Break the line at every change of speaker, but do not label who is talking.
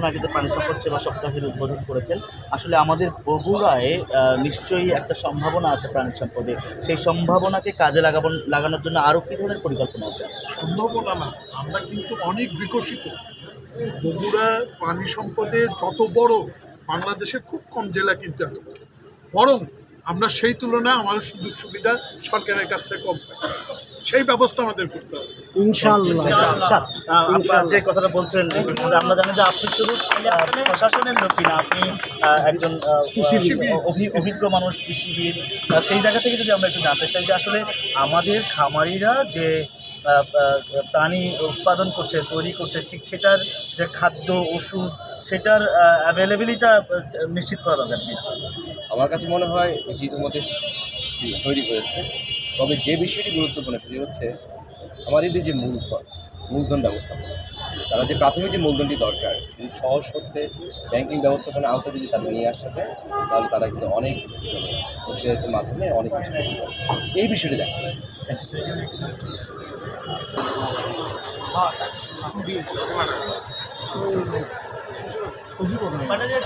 কিছুক্ষণ আগে যে প্রাণী সম্পদ সেবা সপ্তাহের উদ্বোধন করেছেন, আসলে আমাদের বগুড়ায় নিশ্চয়ই একটা সম্ভাবনা আছে প্রাণী সম্পদে। সেই সম্ভাবনাকে কাজে লাগাব লাগানোর জন্য আরও কী ধরনের পরিকল্পনা আছে?
সম্ভাবনা না, আমরা কিন্তু অনেক বিকশিত। বগুড়া প্রাণী সম্পদে যত বড়, বাংলাদেশে খুব কম জেলা কিন্তু এত বরং আমরা সেই তুলনায় আমাদের সুযোগ সুবিধা সরকারের কাছ থেকে কম পাই। সেই ব্যবস্থা আমাদের করতে হবে।
ইনশাল্লাহ
স্যার আপনারা যে কথাটা বলছেন আমরা জানি যে আপনি শুধু প্রশাসনের লোক কিনা আপনি একজন। অভিজ্ঞ মানুষ কৃষিবিদ সেই জায়গা থেকে যদি আমরা একটু জানতে চাই যে আসলে আমাদের খামারিরা যে প্রাণী উৎপাদন করছে তৈরি করছে ঠিক সেটার যে খাদ্য ওষুধ সেটার অ্যাভেলেবিলিটা নিশ্চিত করা দরকার
আমার কাছে মনে হয় এটি ইতিমধ্যে তৈরি করেছে তবে যে বিষয়টি গুরুত্বপূর্ণ সেটি হচ্ছে আমাদের যে মূলধন মূলধন ব্যবস্থাপনা, তারা যে প্রাথমিক যে মূলধনটি দরকার, যদি সহজ শর্তে ব্যাংকিং ব্যবস্থাপনার আওতায় যদি তাদের নিয়ে আসতে যায় তাহলে তারা কিন্তু অনেক অংশীদারিত্বের মাধ্যমে অনেক কিছু। এই বিষয়টি দেখা
মানে যে